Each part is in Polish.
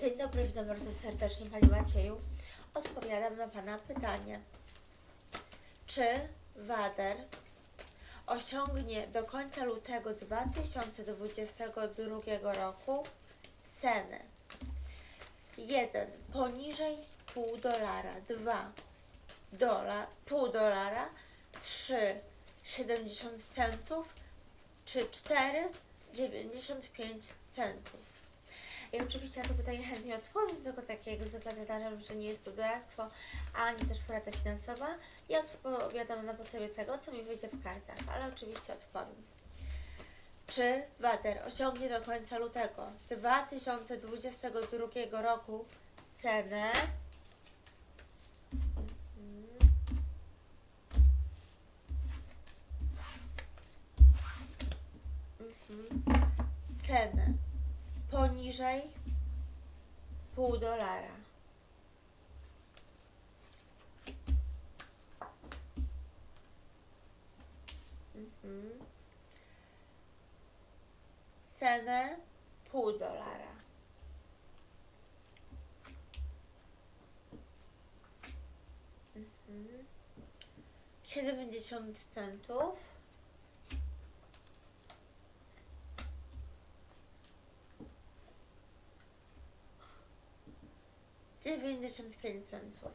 Dzień dobry, witam bardzo serdecznie Panie Macieju. Odpowiadam na Pana pytanie. Czy Wader osiągnie do końca lutego 2022 roku cenę 1 poniżej pół dolara, 2 dolar, pół dolara, 3 70 centów, czy 4 95 centów? I oczywiście na to pytanie chętnie odpowiem, tylko tak jak zwykle zaznaczam, że nie jest to doradztwo, ani też porada finansowa. Ja odpowiadam na podstawie tego, co mi wyjdzie w kartach, ale oczywiście odpowiem. Czy Water osiągnie do końca lutego 2022 roku cenę Mhm. cenę poniżej pół dolara. Mhm. Cenę pół dolara. Mhm. 70 centów. Dziewięćdziesiąt pięć centów.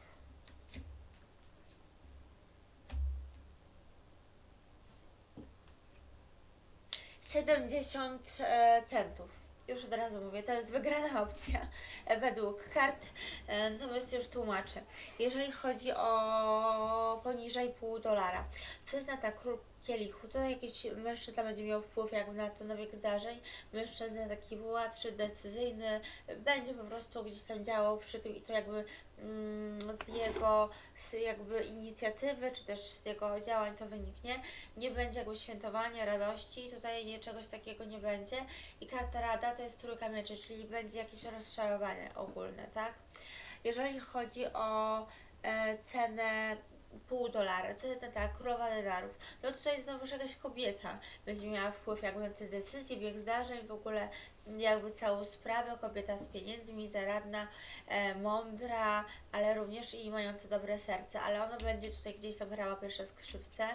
Siedemdziesiąt e, centów. Już od razu mówię, to jest wygrana opcja e, według kart, e, natomiast już tłumaczę. Jeżeli chodzi o poniżej pół dolara, co jest na tak król kielichu, tutaj jakiś mężczyzna będzie miał wpływ jakby na to na bieg zdarzeń, mężczyzna taki władczy, decyzyjny, będzie po prostu gdzieś tam działał przy tym i to jakby mm, z jego z jakby inicjatywy, czy też z jego działań to wyniknie. Nie będzie jakby świętowania, radości, tutaj nie, czegoś takiego nie będzie. I karta rada to jest trójka mieczy, czyli będzie jakieś rozczarowanie ogólne, tak? Jeżeli chodzi o e, cenę pół dolara, co jest na tak, królowa denarów, no tutaj znowuż jakaś kobieta będzie miała wpływ jakby na te decyzje, bieg zdarzeń, w ogóle jakby całą sprawę, kobieta z pieniędzmi, zaradna, e, mądra, ale również i mająca dobre serce, ale ona będzie tutaj gdzieś tam grała pierwsze skrzypce.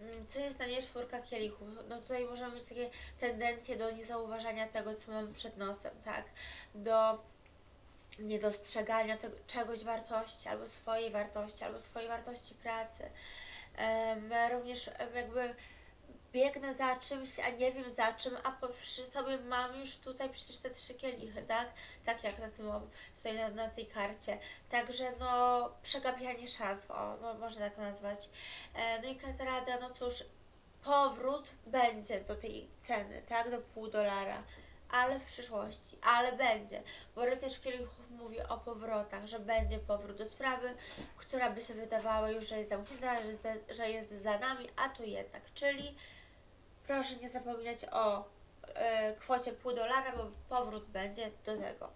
Mm, Co jest na niej czwórka kielichów? No tutaj możemy mieć takie tendencje do niezauważania tego, co mamy przed nosem, tak? Do niedostrzegania tego, czegoś wartości, albo swojej wartości, albo swojej wartości pracy. Również jakby biegnę za czymś, a nie wiem za czym, a przy sobie mam już tutaj przecież te trzy kielichy, tak? Tak jak na tym, tutaj na, na tej karcie. Także no, przegapianie szans, o, mo- można tak nazwać. E, no i katarada, no cóż, powrót będzie do tej ceny, tak? Do pół dolara ale w przyszłości, ale będzie, bo rycerz kielichów mówi o powrotach, że będzie powrót do sprawy, która by się wydawała już, że jest zamknięta, że, za, że jest za nami, a tu jednak, czyli proszę nie zapominać o e, kwocie pół dolara, bo powrót będzie do tego.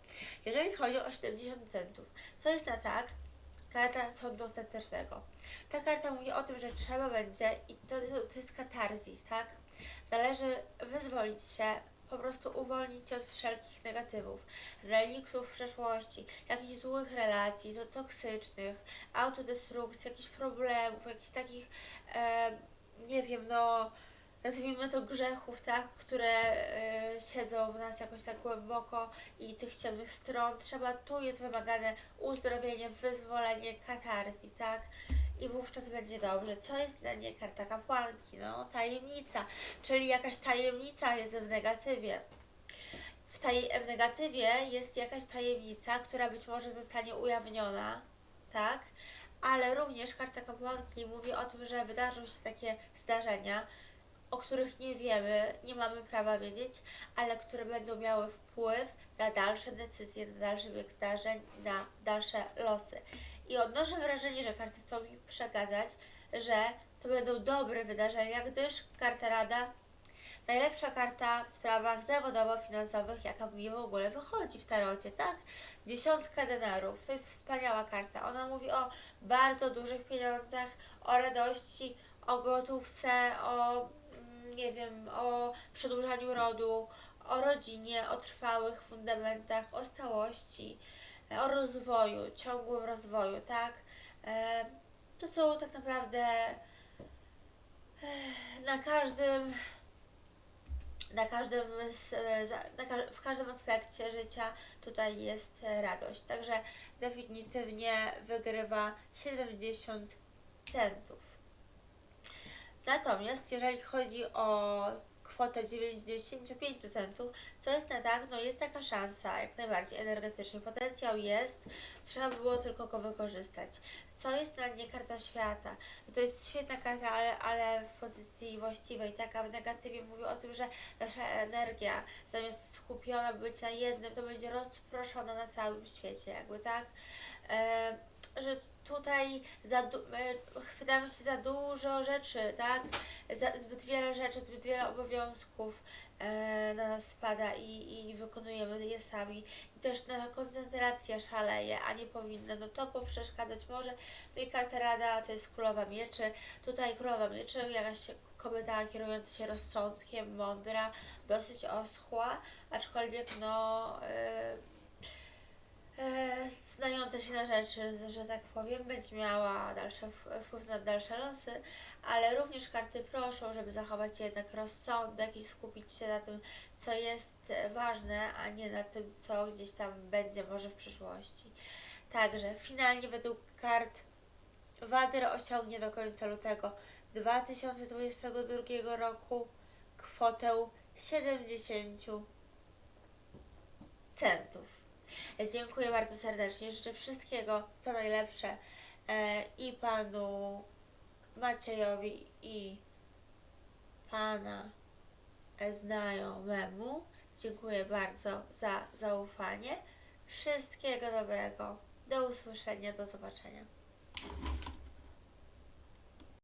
Jeżeli chodzi o 70 centów, co jest na tak? Karta sądu ostatecznego. Ta karta mówi o tym, że trzeba będzie, i to, to, to jest katarzis, tak? Należy wyzwolić się po prostu uwolnić się od wszelkich negatywów, reliktów przeszłości, jakichś złych relacji, to toksycznych, autodestrukcji, jakichś problemów, jakichś takich, e, nie wiem, no, nazwijmy to grzechów, tak, które e, siedzą w nas jakoś tak głęboko i tych ciemnych stron. Trzeba, tu jest wymagane uzdrowienie, wyzwolenie, katarzis, tak? I wówczas będzie dobrze. Co jest dla niej karta kapłanki? No, tajemnica, czyli jakaś tajemnica jest w negatywie. W, taj- w negatywie jest jakaś tajemnica, która być może zostanie ujawniona, tak? Ale również karta kapłanki mówi o tym, że wydarzą się takie zdarzenia, o których nie wiemy, nie mamy prawa wiedzieć, ale które będą miały wpływ na dalsze decyzje, na dalszy bieg zdarzeń, na dalsze losy. I odnoszę wrażenie, że karty chcą mi przekazać, że to będą dobre wydarzenia, gdyż karta Rada najlepsza karta w sprawach zawodowo-finansowych, jaka mi w ogóle wychodzi w tarocie, tak? Dziesiątka denarów, to jest wspaniała karta. Ona mówi o bardzo dużych pieniądzach, o radości, o gotówce, o mm, nie wiem, o przedłużaniu rodu, o rodzinie, o trwałych fundamentach, o stałości, o rozwoju, ciągłym rozwoju, tak? E, To są tak naprawdę e, na każdym na każdym, e, w każdym aspekcie życia tutaj jest radość. Także definitywnie wygrywa 70 centów. Natomiast jeżeli chodzi o kwotę 95 centów, co jest na tak, no jest taka szansa, jak najbardziej energetyczny potencjał jest, trzeba było tylko go wykorzystać. Co jest na nie karta świata? No to jest świetna karta, ale, ale w pozycji właściwej, taka w negatywie mówi o tym, że nasza energia zamiast skupiona być na jednym, to będzie rozproszona na całym świecie, jakby tak, że tutaj za e, chwytamy się za dużo rzeczy, tak, za, zbyt wiele rzeczy, zbyt wiele obowiązków e, na nas spada i, i wykonujemy je sami. I też nasza koncentracja szaleje, a nie powinna. No to poprzeszkadzać może. No i karta rada to jest królowa mieczy. Tutaj królowa mieczy, jakaś kobieta kierująca się rozsądkiem, mądra, dosyć oschła, aczkolwiek no... E, e, znająca się na rzeczy, że- tak powiem, będzie miała dalsze wpływ na dalsze losy, ale również karty proszą, żeby zachować jednak rozsądek i skupić się na tym, co jest ważne, a nie na tym, co gdzieś tam będzie może w przyszłości. Także finalnie według kart Wader osiągnie do końca lutego 2022 roku kwotę 70 centów. Dziękuję bardzo serdecznie. Życzę wszystkiego, co najlepsze e, i panu Maciejowi, i pana znajomemu. Dziękuję bardzo za zaufanie. Wszystkiego dobrego. Do usłyszenia, do zobaczenia.